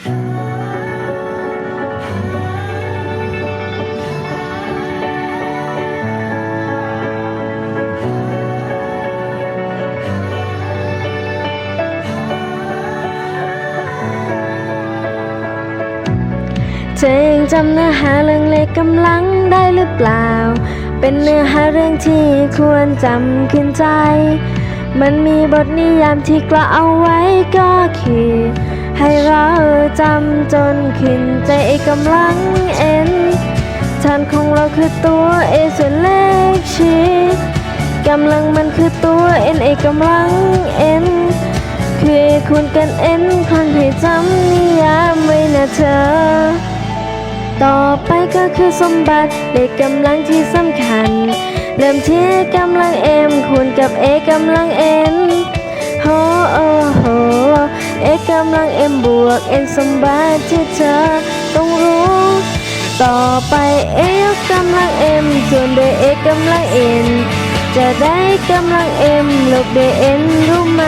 เธอยังจำเนื้อหาเรื่องเล็กกำลังได้หรือเปล่า เป็นเนื้อหาเรื่องที่ควรจำขึ้นใจ มันมีบทนิยามที่กล่าวเอาไว้ก็คือ ให้เราจำจนขึ้นใจกำลังเอ็นฐานของเราคือตัวเอส่วนเลขชีกำลังมันคือตัวเอ็นเอกำลังเอ็นคือคูณกัน n คอนให้จำนิยามไว้นะเธอ ต่อไปก็คือสมบัติเลขกำลังที่สำคัญ เริ่มที่กำลัง m คูณกับ a กำลัง n โกำลัง m บวก n สมบัติที่เธอต้องรู้ ต่อไป a ยกกำลัง m ส่วนด้วย a กำลัง n จะได้กำลัง m ลบด้วย n รู้ไหม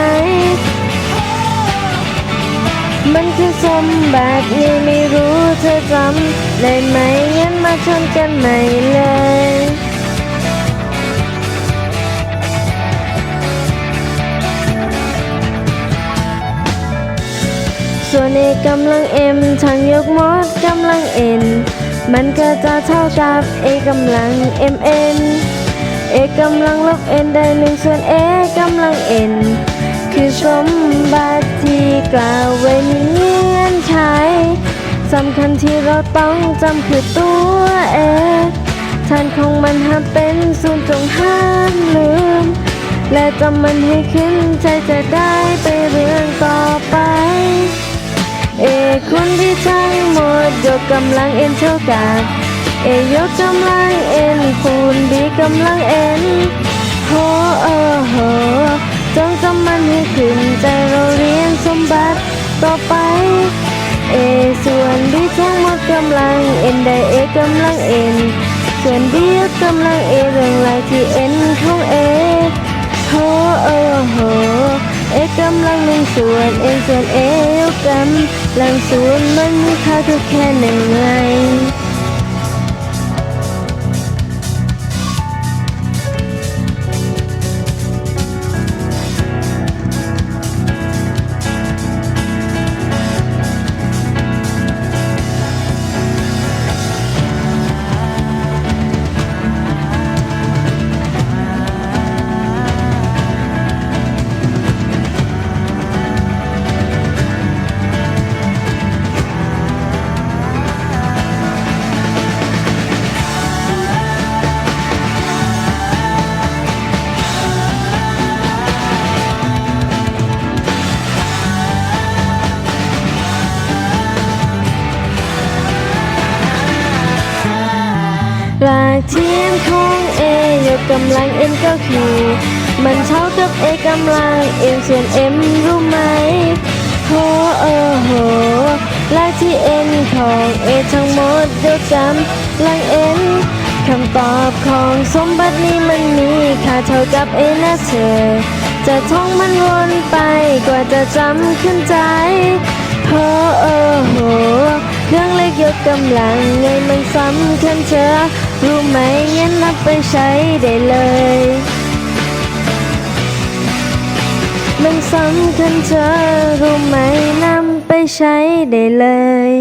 มันคือสมบัตินี่ไม่รู้เธอจำได้ไหมงั้นมาชนกันใหม่เลย ส่วนกำลัง m ทางยกมดกำลัง n มันก็จะเท่ากับ a กำลัง mn a กำลังลบ n ได้หนึ่งส่วน a กำลัง n คือสมบัติที่กล่าวไว้ในเงื่อนไขสำคัญที่เราต้องจำคือตัว a ฐานของมันหาเป็นศูนย์จงห้ามลืม และจำมันให้ขึ้นใจจะได้ไปเรื่องต่อไป เอคุณที่ทั้งหมดยกกำลังเอ็นเท่ากับเอยกกำลังเอ็นคูณบีกำลังเอ็นโหโอโหจงจำมันให้ขึ้นใจเราเรียนสมบัติต่อไปเอส่วนบีทั้งหมดกำลังเอ็นได้เอกำลังเอ็นส่วนบียกกำลังเอเรื่องไรที่เอ็นของเอโฮโอโหเอกำลังหนึ่งส่วนเอ็นส่วนเอยกก หลังสวนมันมีค่าคือแค่ไหนึ่ งไงหลักเทีมของ A ยกกำลัง n ก็คือมันเท่ากับ A กำลัง m ส่วน m รู้ไหมโหโอ้โหลักที่ n ของ A ทั้งหมดยกกำลัง n คำตอบของสมบัตินี้มันมีค่าเท่ากับ A นะเธอ จะท่องมันวนไปกว่าจะจำขึ้นใจโหโอ้โหเรื่องเล็กยกกำลังไงมันสำคัญเธอ รู้ไหมงั้นนับไปใช้ได้เลย มันสำคัญเธอรู้ไหมนำไปใช้ได้เลย